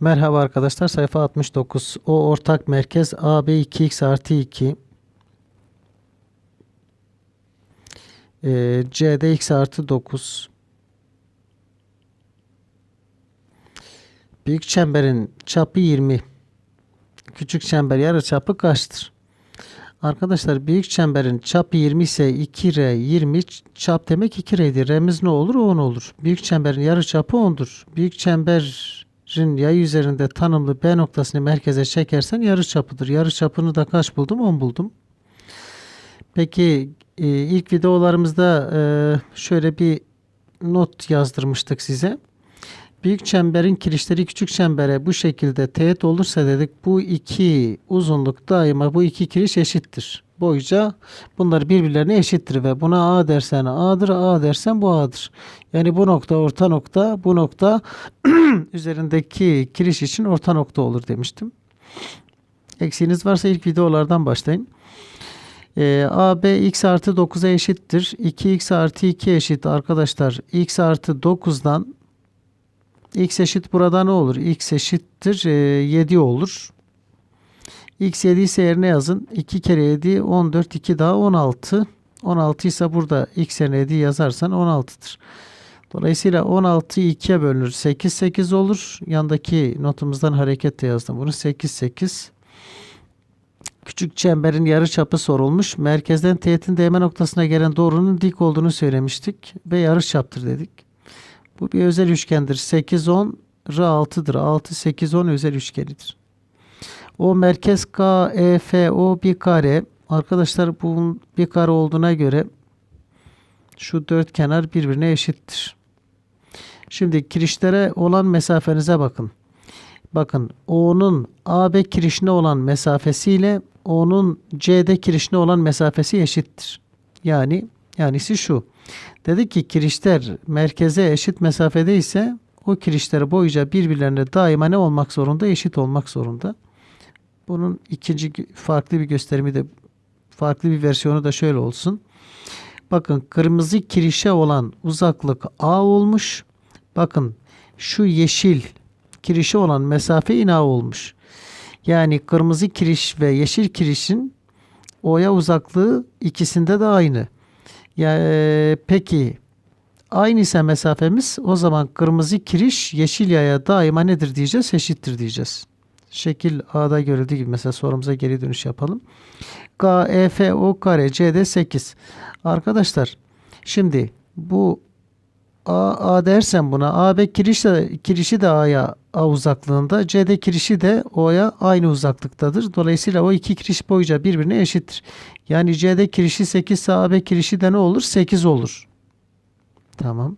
Merhaba arkadaşlar sayfa 69. O ortak merkez AB 2x artı 2. Ee, C'de x artı 9. Büyük çemberin çapı 20. Küçük çember yarıçapı kaçtır? Arkadaşlar büyük çemberin çapı 20 ise 2R 20 çap demek 2R'dir. R'miz ne olur? 10 olur. Büyük çemberin yarıçapı 10'dur. Büyük çemberin yay üzerinde tanımlı B noktasını merkeze çekersen yarıçapıdır. Yarıçapını da kaç buldum? 10 buldum. Peki e, ilk videolarımızda e, şöyle bir not yazdırmıştık size. Büyük çemberin kirişleri küçük çembere bu şekilde teğet olursa dedik bu iki uzunluk daima bu iki kiriş eşittir. Boyunca bunlar birbirlerine eşittir ve buna A dersen A'dır, A dersen bu A'dır. Yani bu nokta orta nokta, bu nokta üzerindeki kiriş için orta nokta olur demiştim. Eksiğiniz varsa ilk videolardan başlayın. Ee, AB x artı 9'a eşittir. 2x artı 2 eşit arkadaşlar. x artı 9'dan x eşit burada ne olur? x eşittir e, 7 olur. X 7 ise yerine yazın. 2 kere 7 14 2 daha 16. 16 ise burada x yerine 7 yazarsan 16'dır. Dolayısıyla 16'yı 2'ye bölünür. 8 8 olur. Yandaki notumuzdan hareketle yazdım bunu. 8 8. Küçük çemberin yarıçapı sorulmuş. Merkezden teğetin değme noktasına gelen doğrunun dik olduğunu söylemiştik ve yarıçaptır dedik. Bu bir özel üçgendir. 8 10 R 6'dır. 6 8 10 özel üçgenidir. O merkez K E F O bir kare. Arkadaşlar bunun bir kare olduğuna göre şu dört kenar birbirine eşittir. Şimdi kirişlere olan mesafenize bakın. Bakın O'nun AB kirişine olan mesafesiyle O'nun CD kirişine olan mesafesi eşittir. Yani yanisi şu. Dedi ki kirişler merkeze eşit mesafede ise o kirişler boyunca birbirlerine daima ne olmak zorunda? Eşit olmak zorunda. Bunun ikinci farklı bir gösterimi de farklı bir versiyonu da şöyle olsun. Bakın kırmızı kirişe olan uzaklık A olmuş. Bakın şu yeşil kirişe olan mesafe yine A olmuş. Yani kırmızı kiriş ve yeşil kirişin O'ya uzaklığı ikisinde de aynı. Ya, e, peki aynı ise mesafemiz o zaman kırmızı kiriş yeşil yaya daima nedir diyeceğiz? Eşittir diyeceğiz. Şekil A'da görüldüğü gibi mesela sorumuza geri dönüş yapalım. K, E, F, O kare, C'de 8. Arkadaşlar şimdi bu A, A dersen buna AB kiriş de, kirişi de A'ya A uzaklığında. C'de kirişi de O'ya aynı uzaklıktadır. Dolayısıyla o iki kiriş boyunca birbirine eşittir. Yani C'de kirişi 8 ise AB kirişi de ne olur? 8 olur. Tamam.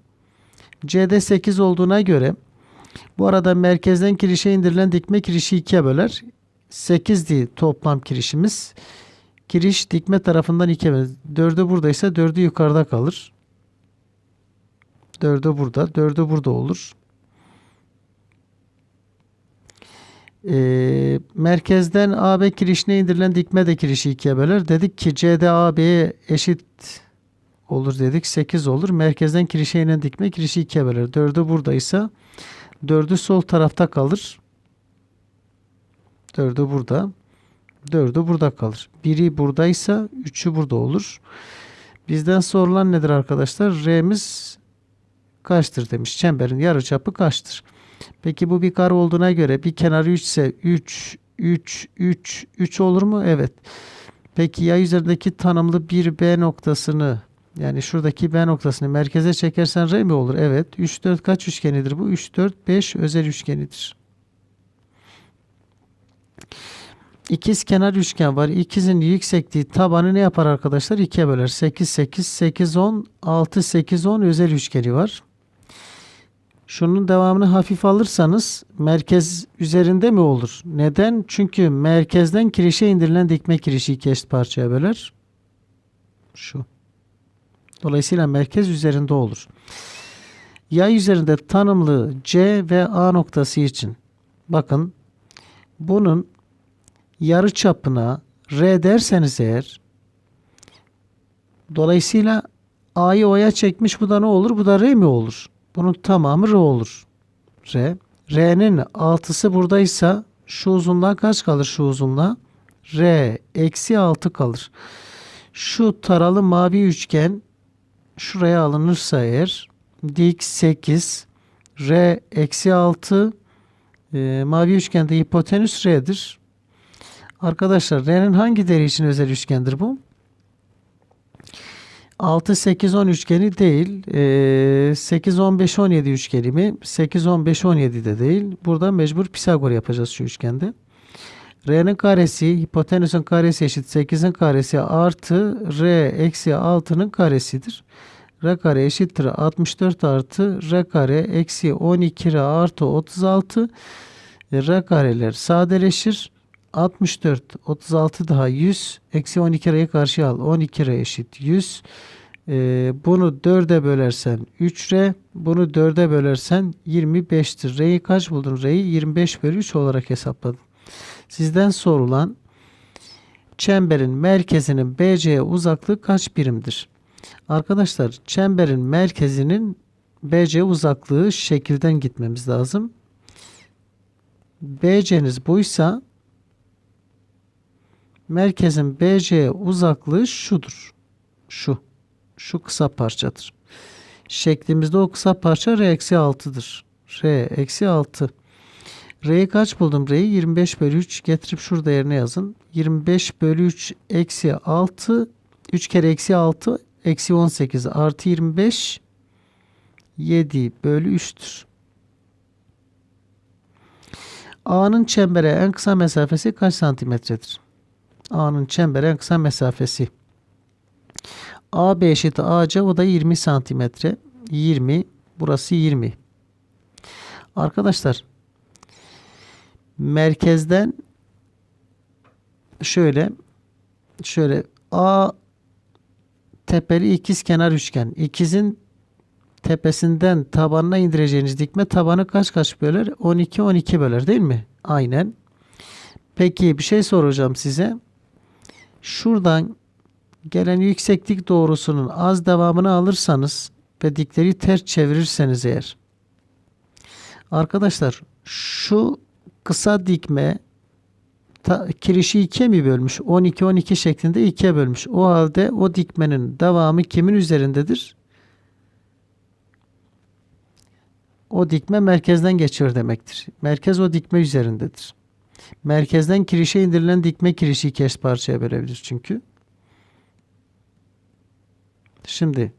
C'de 8 olduğuna göre bu arada merkezden kirişe indirilen dikme kirişi ikiye böler. 8'di toplam kirişimiz. Kiriş dikme tarafından ikiye böler. 4'ü buradaysa 4'ü yukarıda kalır. 4'ü burada. 4'ü burada olur. Ee, merkezden AB kirişine indirilen dikme de kirişi ikiye böler. Dedik ki CD AB'ye eşit olur dedik. 8 olur. Merkezden kirişe inen dikme kirişi ikiye böler. 4'ü buradaysa 4'ü sol tarafta kalır. 4'ü burada. 4'ü burada kalır. Biri buradaysa 3'ü burada olur. Bizden sorulan nedir arkadaşlar? R'miz kaçtır demiş. Çemberin yarıçapı kaçtır? Peki bu bir kare olduğuna göre bir kenarı 3 ise 3, 3, 3, 3 olur mu? Evet. Peki yay üzerindeki tanımlı bir B noktasını yani şuradaki B noktasını merkeze çekersen R mi olur? Evet. 3, 4 kaç üçgenidir bu? 3, 4, 5 özel üçgenidir. İkiz kenar üçgen var. İkizin yüksekliği tabanı ne yapar arkadaşlar? 2'ye böler. 8, 8, 8, 10, 6, 8, 10 özel üçgeni var. Şunun devamını hafif alırsanız merkez üzerinde mi olur? Neden? Çünkü merkezden kirişe indirilen dikme kirişi iki eşit parçaya böler. Şu. Dolayısıyla merkez üzerinde olur. Yay üzerinde tanımlı C ve A noktası için bakın bunun yarı çapına R derseniz eğer dolayısıyla A'yı O'ya çekmiş bu da ne olur? Bu da R mi olur? Bunun tamamı R olur. R. R'nin 6'sı buradaysa şu uzunluğa kaç kalır şu uzunluğa? R eksi 6 kalır. Şu taralı mavi üçgen şuraya alınırsa eğer dik 8 R eksi 6 e, mavi üçgende hipotenüs R'dir. Arkadaşlar R'nin hangi değeri için özel üçgendir bu? 6, 8, 10 üçgeni değil. E, 8, 15, 17 üçgeni mi? 8, 15, 17 de değil. Burada mecbur Pisagor yapacağız şu üçgende. R'nin karesi hipotenüsün karesi eşit 8'in karesi artı R eksi 6'nın karesidir. R kare eşittir 64 artı R kare eksi 12 R artı 36. E, R kareler sadeleşir. 64, 36 daha 100. Eksi 12 R'yi karşıya al. 12 R eşit 100. Ee, bunu 4'e bölersen 3 R. Bunu 4'e bölersen 25'tir. R'yi kaç buldun? R'yi 25 bölü 3 olarak hesapladım. Sizden sorulan çemberin merkezinin BC'ye uzaklığı kaç birimdir? Arkadaşlar çemberin merkezinin BC uzaklığı şekilden gitmemiz lazım. BC'niz buysa merkezin BC'ye uzaklığı şudur. Şu. Şu kısa parçadır. Şeklimizde o kısa parça R-6'dır. R-6. R'yi kaç buldum? R'yi 25 bölü 3 getirip şurada yerine yazın. 25 bölü 3 eksi 6 3 kere eksi 6 eksi 18 artı 25 7 bölü 3'tür. A'nın çembere en kısa mesafesi kaç santimetredir? A'nın çembere en kısa mesafesi. AB eşit AC o da 20 santimetre. 20 burası 20. Arkadaşlar merkezden şöyle şöyle A tepeli ikiz kenar üçgen. İkizin tepesinden tabanına indireceğiniz dikme tabanı kaç kaç böler? 12 12 böler değil mi? Aynen. Peki bir şey soracağım size. Şuradan gelen yükseklik doğrusunun az devamını alırsanız ve dikleri ters çevirirseniz eğer arkadaşlar şu kısa dikme ta, kirişi ikiye mi bölmüş? 12 12 şeklinde ikiye bölmüş. O halde o dikmenin devamı kimin üzerindedir? O dikme merkezden geçiyor demektir. Merkez o dikme üzerindedir. Merkezden kirişe indirilen dikme kirişi iki eş parçaya bölebilir çünkü. Şimdi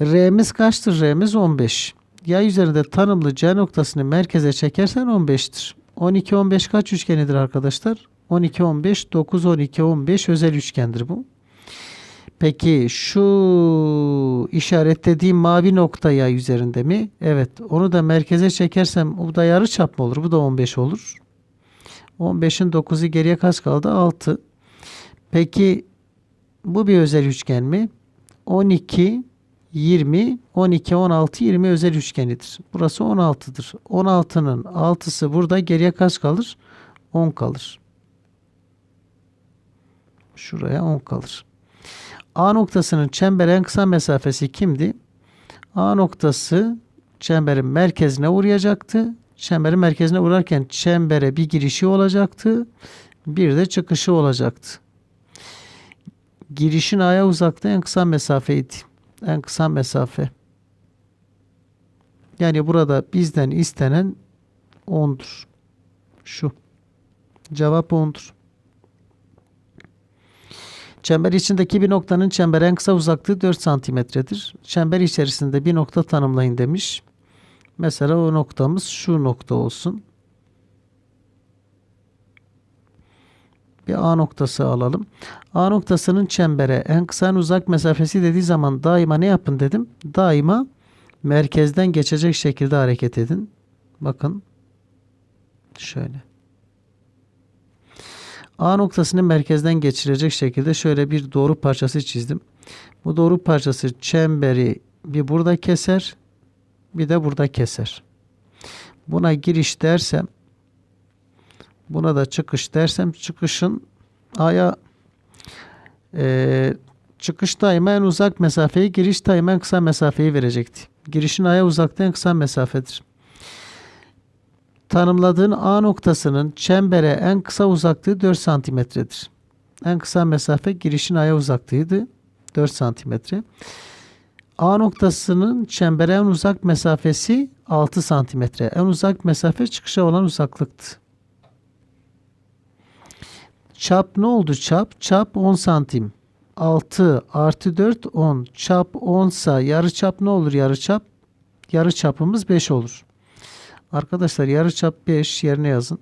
R'miz kaçtır? R'miz 15. Yay üzerinde tanımlı C noktasını merkeze çekersen 15'tir. 12 15 kaç üçgenidir arkadaşlar? 12 15 9 12 15 özel üçgendir bu. Peki şu işaretlediğim mavi nokta yay üzerinde mi? Evet. Onu da merkeze çekersem bu da yarı çap mı olur? Bu da 15 olur. 15'in 9'u geriye kaç kaldı? 6. Peki bu bir özel üçgen mi? 12 20 12 16 20 özel üçgenidir. Burası 16'dır. 16'nın 6'sı burada geriye kaç kalır? 10 kalır. Şuraya 10 kalır. A noktasının çembere en kısa mesafesi kimdi? A noktası çemberin merkezine uğrayacaktı. Çemberin merkezine uğrarken çembere bir girişi olacaktı. Bir de çıkışı olacaktı. Girişin A'ya uzaklığı en kısa mesafeydi. En kısa mesafe. Yani burada bizden istenen 10'dur. Şu. Cevap 10'dur. Çember içindeki bir noktanın çembere en kısa uzaklığı 4 santimetredir. Çember içerisinde bir nokta tanımlayın demiş. Mesela o noktamız şu nokta olsun. Bir A noktası alalım. A noktasının çembere en kısa en uzak mesafesi dediği zaman daima ne yapın dedim? Daima merkezden geçecek şekilde hareket edin. Bakın. Şöyle. A noktasını merkezden geçirecek şekilde şöyle bir doğru parçası çizdim. Bu doğru parçası çemberi bir burada keser, bir de burada keser. Buna giriş dersem, buna da çıkış dersem çıkışın A'ya e, çıkış en uzak mesafeyi, giriş daima en kısa mesafeyi verecekti. Girişin A'ya uzaklığı en kısa mesafedir. Tanımladığın A noktasının çembere en kısa uzaklığı 4 santimetredir. En kısa mesafe girişin A'ya uzaklığıydı. 4 santimetre. A noktasının çembere en uzak mesafesi 6 santimetre. En uzak mesafe çıkışa olan uzaklıktı. Çap ne oldu çap? Çap 10 santim. 6 artı 4 10. Çap 10 sa yarı çap ne olur yarı çap? Yarı çapımız 5 olur. Arkadaşlar yarı çap 5 yerine yazın.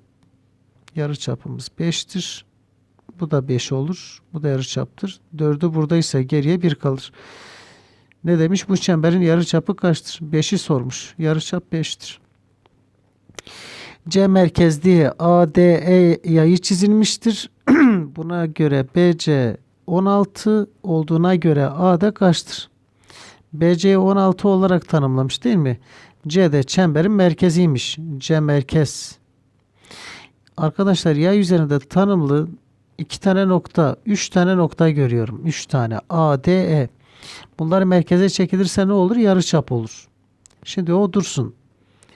Yarı çapımız 5'tir. Bu da 5 olur. Bu da yarı çaptır. 4'ü buradaysa geriye 1 kalır. Ne demiş? Bu çemberin yarı çapı kaçtır? 5'i sormuş. Yarı çap 5'tir. C merkezli ADE yayı çizilmiştir. Buna göre BC 16 olduğuna göre AD kaçtır? BC'yi 16 olarak tanımlamış değil mi? C de çemberin merkeziymiş. C merkez. Arkadaşlar yay üzerinde tanımlı iki tane nokta, üç tane nokta görüyorum. Üç tane A, D, E. Bunlar merkeze çekilirse ne olur? Yarıçap olur. Şimdi o dursun.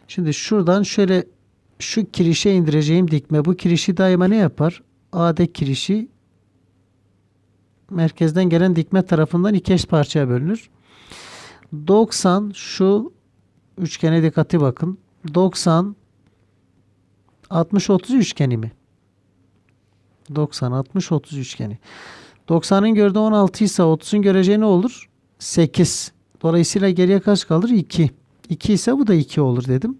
Şimdi şuradan şöyle şu kirişe indireceğim dikme. Bu kirişi daima ne yapar? AD kirişi merkezden gelen dikme tarafından iki eş parçaya bölünür. 90 şu üçgene dikkati bakın. 90 60 30 üçgeni mi? 90 60 30 üçgeni. 90'ın gördüğü 16 ise 30'un göreceği ne olur? 8. Dolayısıyla geriye kaç kalır? 2. 2 ise bu da 2 olur dedim.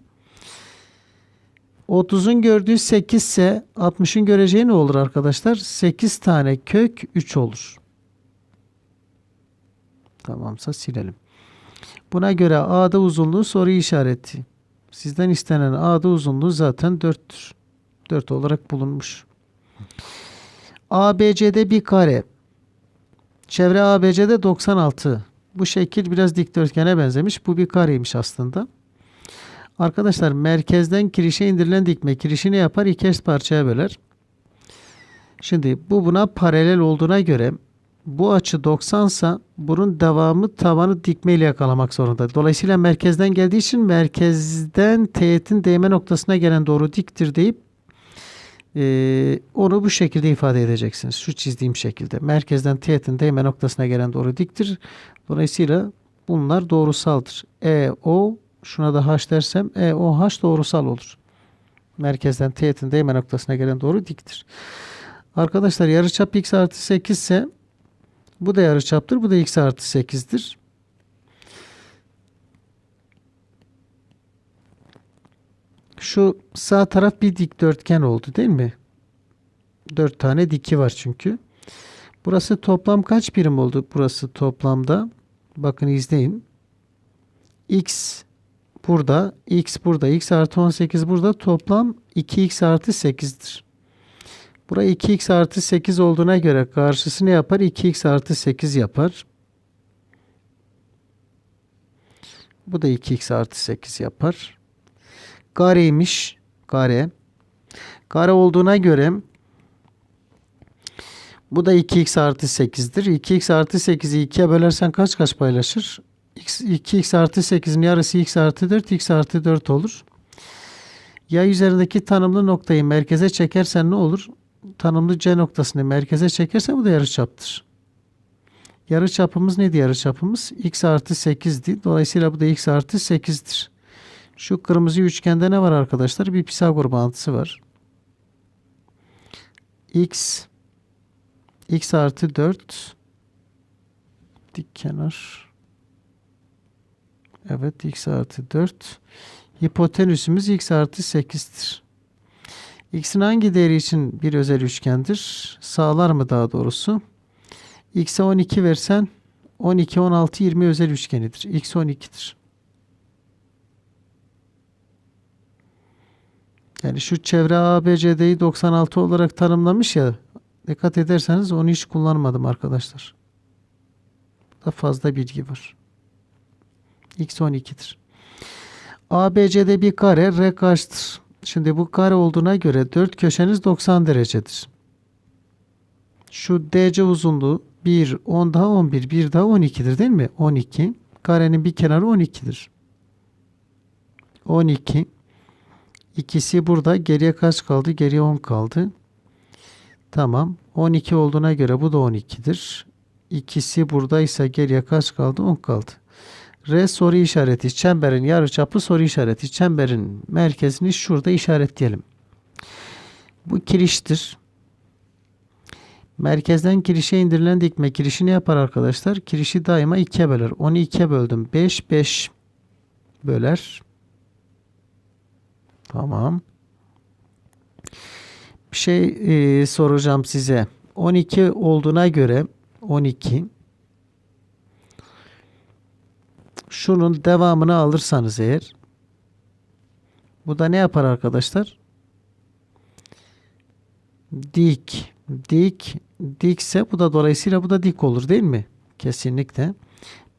30'un gördüğü 8 ise 60'ın göreceği ne olur arkadaşlar? 8 tane kök 3 olur. Tamamsa silelim. Buna göre A'da uzunluğu soru işareti. Sizden istenen A'da uzunluğu zaten 4'tür. 4 olarak bulunmuş. ABC'de bir kare. Çevre ABC'de 96. Bu şekil biraz dikdörtgene benzemiş. Bu bir kareymiş aslında. Arkadaşlar merkezden kirişe indirilen dikme kirişi ne yapar? İki eş parçaya böler. Şimdi bu buna paralel olduğuna göre bu açı 90 sa bunun devamı tavanı dikme ile yakalamak zorunda. Dolayısıyla merkezden geldiği için merkezden teğetin değme noktasına gelen doğru diktir deyip e, onu bu şekilde ifade edeceksiniz. Şu çizdiğim şekilde. Merkezden teğetin değme noktasına gelen doğru diktir. Dolayısıyla bunlar doğrusaldır. E, O şuna da H dersem E, O, H doğrusal olur. Merkezden teğetin değme noktasına gelen doğru diktir. Arkadaşlar yarıçap x artı 8 ise bu da yarıçaptır. Bu da x artı 8'dir. Şu sağ taraf bir dikdörtgen oldu değil mi? 4 tane diki var çünkü. Burası toplam kaç birim oldu? Burası toplamda. Bakın izleyin. X burada, X burada, X artı 18 burada toplam 2X artı 8'dir. Bura 2x artı 8 olduğuna göre karşısı ne yapar? 2x artı 8 yapar. Bu da 2x artı 8 yapar. Kareymiş. Kare. Kare olduğuna göre bu da 2x artı 8'dir. 2x artı 8'i 2'ye bölersen kaç kaç paylaşır? X, 2x artı 8'in yarısı x artı 4, x artı 4 olur. Yay üzerindeki tanımlı noktayı merkeze çekersen ne olur? tanımlı C noktasını merkeze çekerse bu da yarıçaptır. Yarıçapımız neydi yarıçapımız? x artı 8'di. Dolayısıyla bu da x artı 8'dir. Şu kırmızı üçgende ne var arkadaşlar? Bir Pisagor bağıntısı var. x x artı 4 dik kenar evet x artı 4 hipotenüsümüz x artı 8'tir. X'in hangi değeri için bir özel üçgendir? Sağlar mı daha doğrusu? X'e 12 versen 12, 16, 20 özel üçgenidir. X 12'dir. Yani şu çevre ABCD'yi 96 olarak tanımlamış ya dikkat ederseniz onu hiç kullanmadım arkadaşlar. Da fazla bilgi var. X 12'dir. ABC'de bir kare R kaçtır? Şimdi bu kare olduğuna göre 4 köşeniz 90 derecedir. Şu DC uzunluğu 1, 10 daha 11, 1 daha 12'dir değil mi? 12. Karenin bir kenarı 12'dir. 12. İkisi burada. Geriye kaç kaldı? Geriye 10 kaldı. Tamam. 12 olduğuna göre bu da 12'dir. İkisi buradaysa geriye kaç kaldı? 10 kaldı. R soru işareti. Çemberin yarıçapı soru işareti. Çemberin merkezini şurada işaretleyelim. Bu kiriştir. Merkezden kirişe indirilen dikme kirişi ne yapar arkadaşlar? Kirişi daima 2'ye böler. Onu 2'ye böldüm. 5 5 böler. Tamam. Bir şey e, soracağım size. 12 olduğuna göre 12 şunun devamını alırsanız eğer bu da ne yapar arkadaşlar? Dik. Dik. Dikse bu da dolayısıyla bu da dik olur değil mi? Kesinlikle.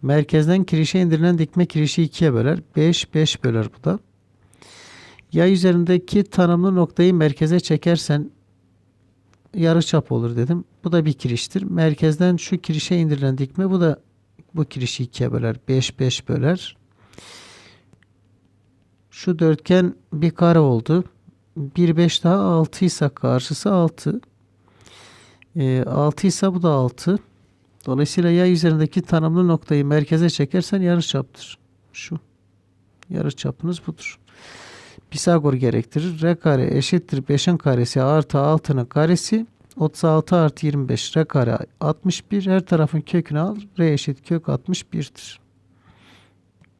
Merkezden kirişe indirilen dikme kirişi ikiye böler. 5 5 böler bu da. Yay üzerindeki tanımlı noktayı merkeze çekersen yarıçap olur dedim. Bu da bir kiriştir. Merkezden şu kirişe indirilen dikme bu da bu kirişi ikiye böler. 5 5 böler. Şu dörtgen bir kare oldu. 1 5 daha 6 ise karşısı 6. E, 6 ise bu da 6. Dolayısıyla yay üzerindeki tanımlı noktayı merkeze çekersen yarıçaptır. Şu. Yarıçapınız budur. Pisagor gerektirir. R kare eşittir 5'in karesi artı 6'nın karesi 36 artı 25 R kare 61 her tarafın kökünü al. R eşit kök 61'dir.